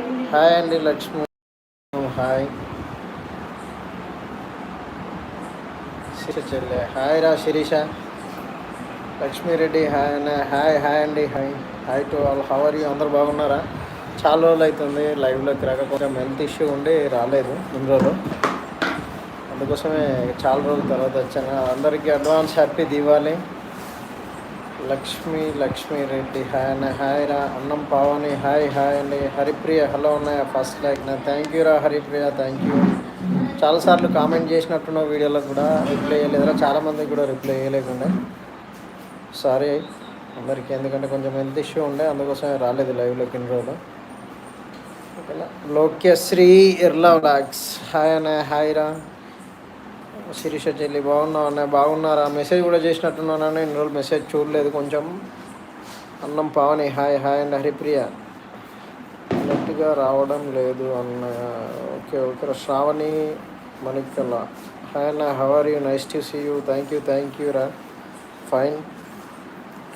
Hi అండి Lakshmi. Hi. చెల్లె. Hi రా Sirisha. Lakshmi Reddy hi hi hi అండి hi. Hi to all. How are you అందరు బాగున్నారా? చాలా రోజులు అవుతుంది లైవ్లోకి రాక కొంచెం హెల్త్ ఇష్యూ ఉండి రాలేదు ఇందులో అందుకోసమే చాలా రోజుల తర్వాత వచ్చాను. అందరికీ advance happy Diwali Lakshmi Lakshmi Reddy hi అన్న హాయ్ రా. అన్నం పావని హాయ్ హాయ్ అండి. హరిప్రియ హలో ఉన్నాయా ఫస్ట్ లైక్. నా థ్యాంక్ యూ రా హరిప్రియ థ్యాంక్ యూ చాలాసార్లు కామెంట్ చేసినట్టున్న వీడియోలకు కూడా రిప్లై చేయలేదురా చాలామందికి కూడా రిప్లై చేయలేకుండా. సారీ అందరికీ ఎందుకంటే కొంచెం హెల్త్ ఇష్యూ ఉండే అందుకోసం రాలేదు లైవ్లోకి ఇన్ని రోజులు. ఓకేనా? లోక్యశ్రీ ఇర్లా వ్లాగ్స్ హాయ్ అన్న హాయ్ రా. శిరీష చెల్లి బాగున్నావు అన్న బాగున్నారా? మెసేజ్ కూడా చేసినట్టున్నాను ఇన్ని రోజులు మెసేజ్ చూడలేదు కొంచెం. Annam Pavani hi hi and Haripriya. నెట్గా రావడం లేదు అన్న okay okay Shravani Manikala hi అన్న how are you nice to see you thank you thank you రా. Fine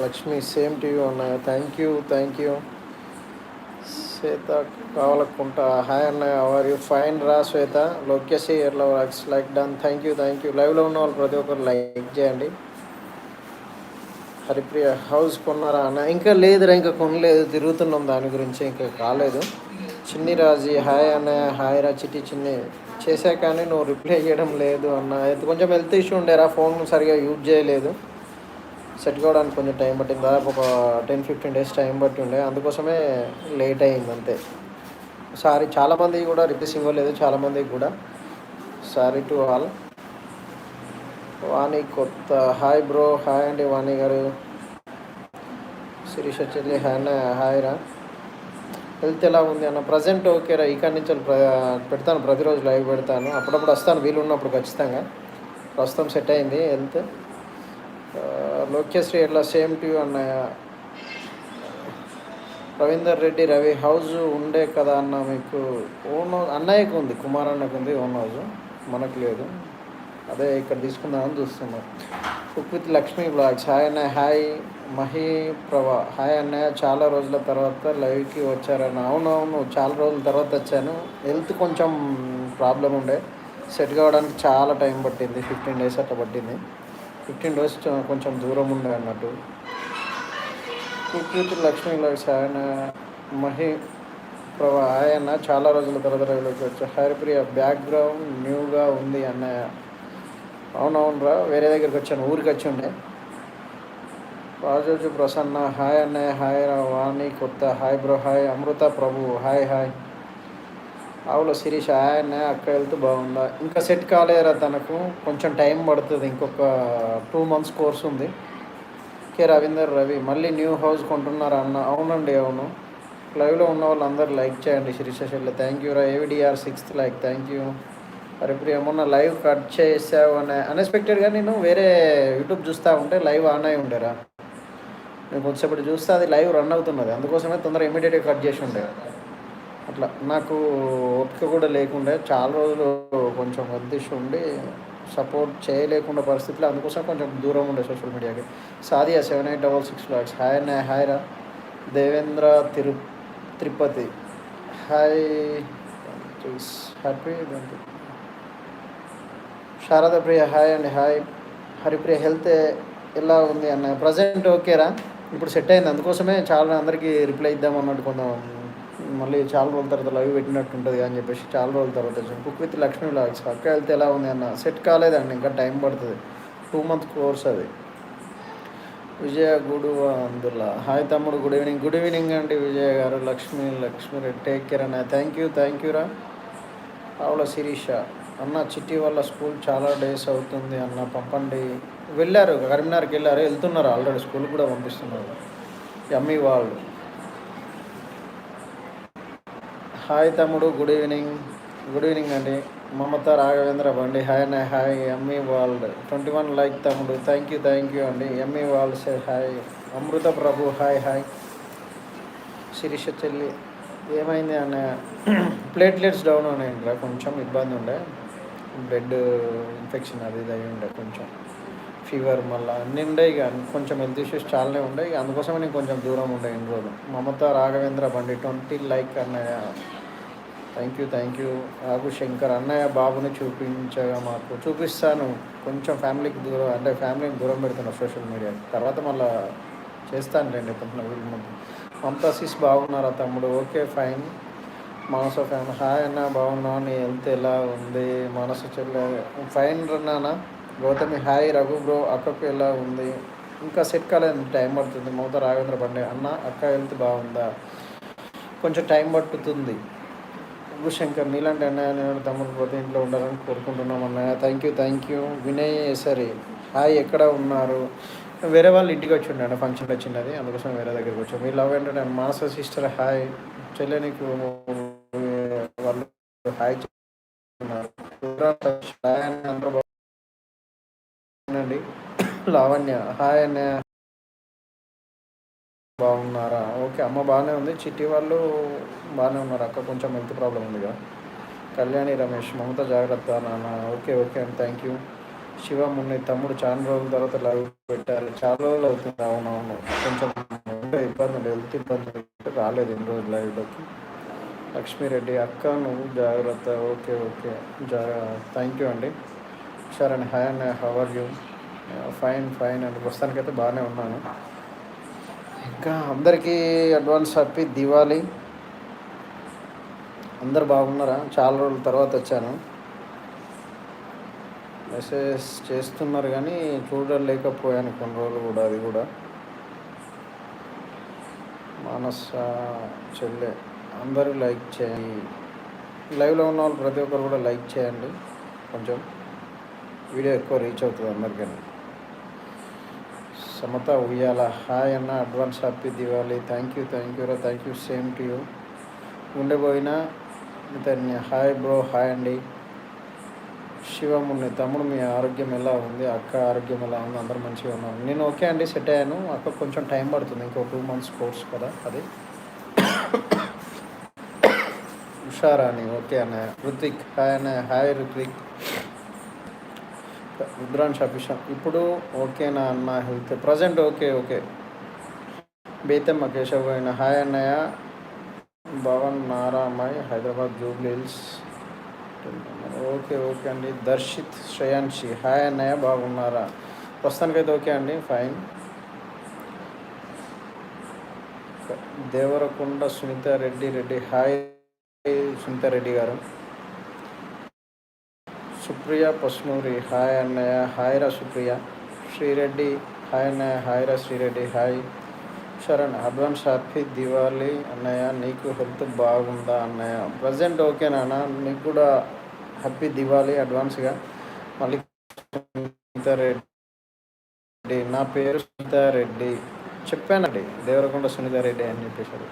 Lakshmi same to you అన్న thank you thank you Swetha కావాలనుకుంటా. Hi అన్న are you fine రా శ్వేత. లోకేష్ ఇయర్లో works like done thank you thank you లైవ్లో ఉన్న వాళ్ళు ప్రతి ఒక్కరు లైక్ చేయండి. హరిప్రియ హౌస్ కొన్నారా అన్న? ఇంకా లేదురా ఇంకా కొనలేదు. తిరుగుతున్నాం దాని గురించి ఇంకా కాలేదు. చిన్ని రాజీ హాయ్ అన్న హాయ్ రా చిట్టి చిన్ని. చేసా కానీ నువ్వు రిప్లై చేయడం లేదు అన్న. కొంచెం హెల్త్ ఇష్యూ ఉండేరా ఫోన్ సరిగా యూజ్ చేయలేదు. సెట్ కావడానికి కొంచెం టైం పట్టింది. దాదాపు ఒక టెన్ ఫిఫ్టీన్ డేస్ టైం పట్టి ఉండే. అందుకోసమే లేట్ అయింది అంతే. సారీ చాలామంది కూడా రిప్లైస్ ఇవ్వలేదు చాలామందికి కూడా. సారీ టు ఆల్ వాణి కొత్త. హాయ్ బ్రో హాయ్ అండి వాణి గారు. శిరీష చెల్లి హాయ్ అన్న. హాయ్ రా. హెల్త్ ఎలా ఉంది అన్న? ప్రజెంట్ ఓకే రా. ఇక్కడి నుంచి పెడతాను. ప్రతిరోజు లైవ్ పెడతాను. అప్పుడప్పుడు వస్తాను. వీలు ఉన్నప్పుడు ఖచ్చితంగా. ప్రస్తుతం సెట్ అయింది. హెల్త్ లోకేశ్రీ ఎట్లా సేమ్ టు అన్నయ్య రవీందర్ రెడ్డి రవి హౌస్ ఉండే కదా అన్న మీకు ఓన్ అన్నయ్యకు ఉంది కుమార్ అన్నకు ఉంది ఓన్ హౌస్ మనకు లేదు. అదే ఇక్కడ తీసుకుందామని చూస్తున్నాం. Cook with Lakshmi blogs hi అన్నయ్య హాయ్ మహి ప్రభా. హాయ్ అన్నయ్య చాలా రోజుల తర్వాత లైవ్కి వచ్చారన్న. అవునవును చాలా రోజుల తర్వాత వచ్చాను. హెల్త్ కొంచెం ప్రాబ్లం ఉండే. సెట్ కావడానికి చాలా టైం పట్టింది ఫిఫ్టీన్ డేస్ అట్లా పట్టింది. ఫిఫ్టీన్ డేస్ కొంచెం దూరం ఉండే అన్నట్టు. కుక్యూతి లక్ష్మీ ఆయన మహి ప్రభా ఆయన చాలా రోజుల తర్వాత వచ్చి హరిప్రియ బ్యాక్గ్రౌండ్ న్యూగా ఉంది అన్నయ్య. అవునవునరా వేరే దగ్గరికి వచ్చాను ఊరికి వచ్చి ఉండే. రాజోజు ప్రసన్న హాయ్ అన్నయ్య హాయ్ రా వాణి కొత్త hi bro hi Amrutha Prabhu hi hi. Avula Sirisha ఆయన అక్కడ అక్క వెళ్తూ బాగుందా? ఇంకా సెట్ కాలేదురా తనకు. కొంచెం టైం పడుతుంది. ఇంకొక టూ మంత్స్ కోర్స్ ఉంది. కే రవీందర్ రవి మళ్ళీ న్యూ హౌస్ కొంటున్నారా అన్న. అవునండి అవును. లైవ్లో ఉన్న వాళ్ళందరూ లైక్ చేయండి శిరీష శెల్లి థ్యాంక్ యూ రా. AVDR sixth like. Thank you. Haripriya మొన్న లైవ్ కట్ చేసావు అనే అన్ఎక్స్పెక్టెడ్గా నేను వేరే యూట్యూబ్ చూస్తూ ఉంటే లైవ్ ఆన్ అయి ఉండేరా. నేను కొంచెంసేపటి చూస్తే అది లైవ్ రన్ అవుతున్నది. అందుకోసమే తొందరగా ఇమీడియట్గా కట్ చేసి ఉండే. అట్లా. నాకు ఓపిక కూడా లేకుండే చాలా రోజులు కొంచెం హెల్త్ ఉండి సపోర్ట్ చేయలేకుండా పరిస్థితులు అందుకోసం కొంచెం దూరం ఉండే సోషల్ మీడియాకి. Sadia seven eight double six lakhs hi అన్న హాయ్ రా. Devendra Tiru Tirupati. Hi. Happy Sharada Priya hi అండి హాయ్. హరిప్రియ హెల్త్ ఎలా ఉంది అన్న ప్రజెంట్ ఓకేరా ఇప్పుడు సెట్ అయింది. అందుకోసమే చాలా అందరికీ రిప్లై ఇద్దాం అన్నట్టు కొందాం మళ్ళీ చాలా రోజుల తర్వాత లైవ్ పెట్టినట్టు ఉంటుంది అని చెప్పేసి చాలా రోజుల తర్వాత వచ్చాను. కుక్ విత్ లక్ష్మీ లాగ్స్ అక్క వెళ్తే ఎలా ఉంది అన్న? సెట్ కాలేదండి ఇంకా టైం పడుతుంది. టూ మంత్ కోర్స్ అది. విజయ గుడు అందులో. హాయ్ తమ్ముడు గుడ్ ఈవినింగ్ గుడ్ ఈవినింగ్ అండి విజయ గారు. లక్ష్మి లక్ష్మి రెడ్డి టేక్ కేర్ అన్న. థ్యాంక్ యూ థ్యాంక్ యూ రా. ఆవుల శిరీష. అన్న చిట్టి వాళ్ళ స్కూల్ చాలా డేస్ అవుతుంది అన్న. పంపండి. వెళ్ళారు కరీంనగర్కి వెళ్ళారు. వెళ్తున్నారు ఆల్రెడీ. స్కూల్ కూడా పంపిస్తున్నారు. ఎమ్మి వాళ్ళు. హాయ్ తమ్ముడు గుడ్ ఈవినింగ్. గుడ్ ఈవినింగ్ అండి. మమత రాఘవేంద్ర బండి హాయ్ అన్న hi Emmy world. Twenty one like తమ్ముడు. థ్యాంక్ యూ థ్యాంక్ యూ అండి. Emmy world say hi. Amrutha Prabhu hi hi. Sirisha చెల్లి ఏమైంది అన్న ప్లేట్లెట్స్ డౌన్ ఉన్నాయండి కొంచెం ఇబ్బంది ఉండే. బ్లడ్ ఇన్ఫెక్షన్ అది ఇది అయి ఉండే కొంచెం. ఫీవర్ మళ్ళీ అన్నీ ఉండే ఇక. కొంచెం హెల్త్ ఇష్యూస్ చాలానే ఉండే. ఇక అందుకోసమే నేను కొంచెం దూరం ఉండే ఇన్ని రోజులు. మమత రాఘవేంద్ర బండి ట్వంటీ లైక్ అన్నయ్య. థ్యాంక్ యూ థ్యాంక్ యూ నాకు శంకర్ అన్నయ్య బాబుని చూపించగా మాకు చూపిస్తాను. కొంచెం ఫ్యామిలీకి దూరం అంటే ఫ్యామిలీకి దూరం పెడుతున్నా సోషల్ మీడియా తర్వాత మళ్ళీ చేస్తానులేండి కొంచెం వీళ్ళు మమతాసిస్ బాగున్నారా తమ్ముడు? Okay fine Manasu family hi అన్న బాగున్నా నీ హెల్త్ ఎలా ఉంది? మనసు చెల్లె ఫైన్ రన్నానా గౌతమి హాయ్ రఘు బ్రో అక్కకు ఎలా ఉంది? ఇంకా సెట్ కాలేదు టైం పడుతుంది. మమత రాఘవేంద్ర పండే అన్న అక్క హెల్త్ బాగుందా? కొంచెం టైం పట్టుతుంది. శంకర్ నీలాంటి అన్నయ్య నేను తమ్ముడు పోతే ఇంట్లో ఉండాలని కోరుకుంటున్నాం అన్నయ్య. Thank you thank you Vinay సరే హాయ్ ఎక్కడ ఉన్నారు? వేరే వాళ్ళు ఇంటికి వచ్చి ఉండే ఫంక్షన్ వచ్చినది అందుకోసం వేరే దగ్గరికి వచ్చాం. మీ లవ్ ఏంటంటే మానస సిస్టర్ హాయ్. చెల్లెనికి వాళ్ళు హాయ్ చెప్తున్నారు. అందరూ లావణ్య హాయ్ అన్నయ్య బాగున్నారా? ఓకే అమ్మ బాగానే ఉంది. చిట్టి వాళ్ళు బాగానే ఉన్నారు. అక్క కొంచెం హెల్త్ ప్రాబ్లం ఉందిగా కళ్యాణి రమేష్ మమత జాగ్రత్త నాన్న. ఓకే ఓకే అండి థ్యాంక్ యూ. శివ మున్ని తమ్ముడు చాలా రోజుల తర్వాత లైవ్ పెట్టారు. చాలా రోజులు అవుతుంది. అవునవును కొంచెం ఇబ్బంది హెల్త్ ఇబ్బంది రాలేదు ఎన్ని రోజులు లైవ్లోకి లక్ష్మీరెడ్డి అక్క నువ్వు జాగ్రత్త. Okay okay. జా థ్యాంక్ యూ అండి. సరే అండి hi and how are you fine fine అండి. ప్రస్తుతానికైతే బాగానే ఉన్నాను. ఇంకా అందరికీ అడ్వాన్స్ హ్యాపీ దివాళీ. అందరు బాగున్నారా? చాలా రోజుల తర్వాత వచ్చాను. మెసేజ్ చేస్తున్నారు కానీ చూడలేకపోయాను కొన్ని రోజులు కూడా అది కూడా. మానస చెల్లె అందరూ లైక్ చేయండి. లైవ్లో ఉన్న వాళ్ళు ప్రతి ఒక్కరు కూడా లైక్ చేయండి. కొంచెం వీడియో ఎక్కువ రీచ్ అవుతుంది అందరికీ. సమత ఉయ్యాల. హాయ్ అన్న advance happy Diwali. Thank you thank you రా thank you same to you. ఉండబోయిన ఇతన్ని హాయ్ బ్రో హాయ్ అండి. శివముని తమ్ముడు మీ ఆరోగ్యం ఎలా ఉంది? అక్క ఆరోగ్యం ఎలా ఉంది? అందరూ మంచిగా ఉన్నారు. నేను ఓకే అండి సెట్ అయ్యాను. అక్క కొంచెం టైం పడుతుంది ఇంకో టూ మంత్స్ కోర్స్ కదా అది. ఉషారాణి ఓకే అన్న రుత్విక్ హాయ్ అన్నయ్య. హాయ్ రుత్విక్ రుద్రాంశ్ అభిషాక్. ఇప్పుడు ఓకేనా అన్న health. Present okay okay. Bethamma Keshav అయిన. హాయ్ అన్నయ్య. భవన్ నారామాయ్ హైదరాబాద్ జూబ్లీ హిల్స్. ఓకే ఓకే అండి. దర్శిత్ శ్రేయాన్షి హాయ్ అన్నయ్య బాగున్నారా? ప్రస్తుతానికైతే ఓకే అండి ఫైన్. దేవరకొండ సునీత రెడ్డి. రెడ్డి హాయ్ సునీత రెడ్డి గారు. సుప్రియ పస్నూరి హాయ్ అన్నయ్య. హాయ్ రా సుప్రియ. శ్రీరెడ్డి. హాయ్ అన్నయ్య. హాయ్ రా Srireddy. Hi. Saran advance happy Diwali. అన్నయ్య నీకు హెల్త్ బాగుందా అన్నయ్య? ప్రజెంట్ నాన్న. నీకు కూడా హ్యాపీ దివాళీ అడ్వాన్స్గా. మళ్ళీ సునీతారెడ్డి నా పేరు సునీతారెడ్డి చెప్పానండి దేవరకొండ సునీతారెడ్డి అని చెప్పేశాడు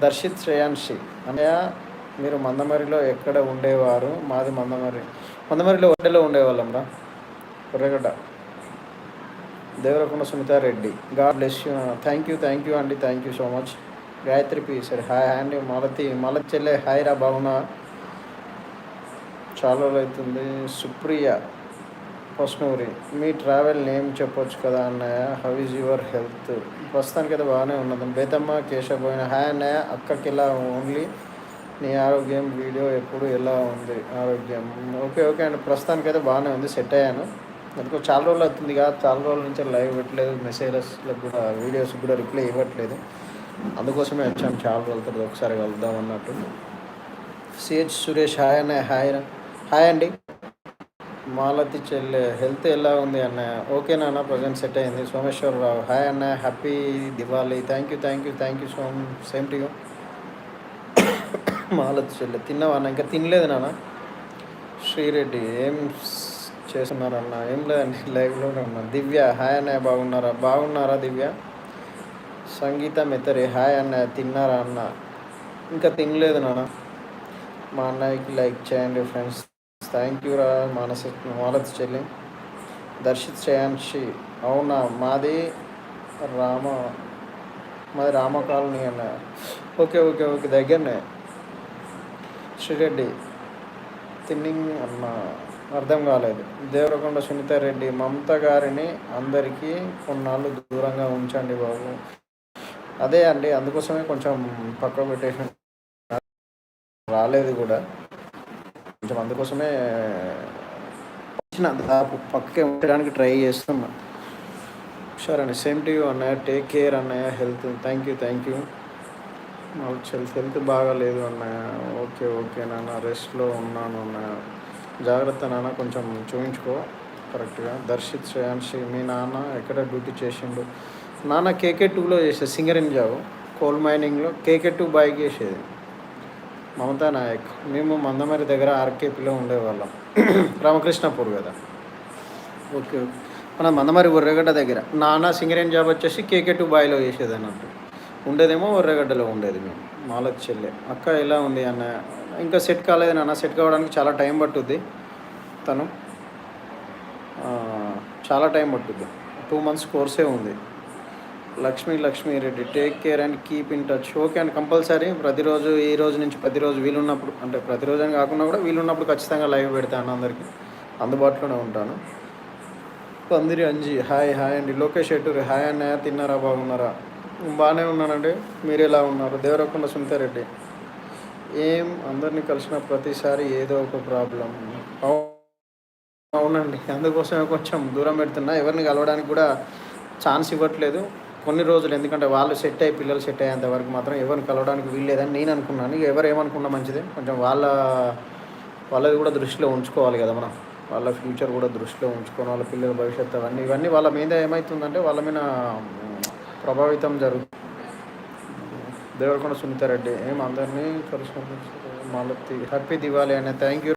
దర్శిత్ శ్రేయాన్షి. అన్నయ్య మీరు మందమరిలో ఎక్కడ ఉండేవారు? మాది మందమరి. మందమరిలో ఒడ్డలో ఉండేవాళ్ళం రా. Korragadda. Devarakonda Sunithareddy. God bless you. Thank you thank you అండి. Thank you so much. Gayathri P. సరే హాయ్ అండి. మాలతి మాలతి చెల్లె హాయ్ రా బాగున్నా చాలా అవుతుంది. సుప్రియ పస్నూరి మీ ట్రావెల్ నేమ్ చెప్పొచ్చు కదా అన్నయ్య? హౌ ఈజ్ యువర్ హెల్త్ ప్రస్తుతానికి అయితే బాగానే ఉన్నది. బేతమ్మ కేశవ్ హాయ్ అన్నయ్య. అక్కకి ఇలా ఓన్లీ నీ ఆరోగ్యం వీడియో ఎప్పుడు ఎలా ఉంది? ఆరోగ్యం. ఓకే ఓకే అండి. ప్రస్తుతానికి అయితే బాగానే ఉంది. సెట్ అయ్యాను. అందుకో చాలా రోజులు అవుతుంది కదా. చాలా రోజుల నుంచి లైవ్ పెట్టలేదు మెసేజెస్లకు కూడా వీడియోస్ కూడా రిప్లై ఇవ్వట్లేదు. అందుకోసమే వచ్చాను. చాలా రోజుల తర్వాత ఒకసారి కలుద్దాం అన్నట్టు. సిహెచ్ సురేష్ హాయ్ అన్న హాయ్ హాయ్ అండి. మాలతి చెల్లె హెల్త్ ఎలా ఉంది అన్నయ్య? ఓకే నాన్న ప్రజెంట్ సెట్ అయింది. సోమేశ్వరరావు హాయ్ అన్న happy Diwali. Thank you thank you thank you so same to you. Malathi చెల్లె. తిన్నావా? అన్న ఇంకా తినలేదు నాన్న. శ్రీరెడ్డి ఏం చేస్తున్నారన్న? ఏం లేదండి లైవ్లోనే ఉన్నా. దివ్య హాయ్ అన్నయ్య బాగున్నారా? బాగున్నారా దివ్య? సంగీత మెత్తరి హాయ్ అన్నయ్య తిన్నారా అన్న? ఇంకా తినలేదు నాన్న. మా అన్నయ్యకి లైక్ చేయండి ఫ్రెండ్స్. థ్యాంక్ యూ రా మానస మాలతి చెల్లి. దర్శిత్ శ్రేయాన్షి అవునా? మాది రామ మాది రామ కాలనీ అన్న ఓకే ఓకే ఓకే దగ్గరనే. శ్రీరెడ్డి తిన్నింగ్ అన్న అర్థం కాలేదు. దేవరకొండ సునీత రెడ్డి మమత గారిని అందరికీ కొన్నాళ్ళు దూరంగా ఉంచండి బాబు. అదే అండి అందుకోసమే కొంచెం పక్క పెట్టేసిన రాలేదు కూడా. కొంచెం అందుకోసమే వచ్చిన దాపు పక్కకే ఉండడానికి ట్రై చేస్తున్నా. సరే అండి సేమ్ టు యూ అన్నయ్య టేక్ కేర్ అన్నయ్య health. Thank you thank you. Health health బాగాలేదు అన్నయ్య. ఓకే ఓకే నాన్న రెస్ట్లో ఉన్నాను అన్నయ్య. జాగ్రత్త నాన్న కొంచెం చూపించుకో కరెక్ట్గా దర్శిత్ శ్రేయాన్షి మీ నాన్న ఎక్కడ డ్యూటీ చేసిండు? నాన్న కేకే టూలో చేసేది సింగర్ ఇన్ జాబ్ కోల్ మైనింగ్లో కేకే టూ బైక్ చేసేది. మమతా నాయక్ మేము మందమరి దగ్గర ఆర్కేపీలో ఉండేవాళ్ళం. రామకృష్ణపూర్ కదా. ఓకే మన మందమరి బుర్రగడ్డ దగ్గర. నాన్న సింగరేన్ జాబ్ వచ్చేసి కేకే టూ బాయ్లో చేసేది అన్నట్టు. ఉండేదేమో ఎర్రగడ్డలో ఉండేది మేము మాలత్ చెల్లె. అక్క ఎలా ఉంది అన్న ఇంకా సెట్ కాలేదు నాన్న సెట్ కావడానికి చాలా టైం పట్టుద్ది తను. చాలా టైం పట్టుద్ది. టూ మంత్స్ కోర్సే ఉంది. Lakshmi Lakshmi Reddy take care and keep in touch. Okay and compulsory ప్రతిరోజు ఈ రోజు నుంచి ప్రతిరోజు వీలున్నప్పుడు అంటే ప్రతిరోజు అని కాకుండా కూడా వీలున్నప్పుడు ఖచ్చితంగా లైవ్ పెడతాను అందరికీ. అందుబాటులోనే ఉంటాను. పందిరి అంజి హాయ్ హాయ్ అండి. లోకేష్ ఎట్టూరి హాయ్ అన్నయ్య తిన్నారా బాగున్నారా? బాగానే ఉన్నానండి. మీరు ఎలా ఉన్నారు? దేవరకొండ సునీతారెడ్డి ఏం? అందరినీ కలిసిన ప్రతిసారి ఏదో ఒక ప్రాబ్లం. అవునండి. అందుకోసమే కొంచెం దూరం పెడుతున్నా. ఎవరిని కలవడానికి కూడా ఛాన్స్ ఇవ్వట్లేదు. కొన్ని రోజులు ఎందుకంటే వాళ్ళు సెట్ అయ్యి పిల్లలు సెట్ అయ్యేంత వరకు మాత్రం ఎవరిని కలవడానికి వీల్లేదని నేను అనుకున్నాను. ఎవరు ఏమనుకున్నా మంచిదే. కొంచెం వాళ్ళ వాళ్ళది కూడా దృష్టిలో ఉంచుకోవాలి కదా మనం. వాళ్ళ ఫ్యూచర్ కూడా దృష్టిలో ఉంచుకొని వాళ్ళ పిల్లల భవిష్యత్తు అవన్నీ ఇవన్నీ వాళ్ళ మీద ఏమవుతుందంటే వాళ్ళ మీద ప్రభావితం జరుగుతుంది దేవరకొండ సునీతారెడ్డి ఏం అందరినీ కలిసి మాలతి హ్యాపీ దివాలి అనే థ్యాంక్ యూ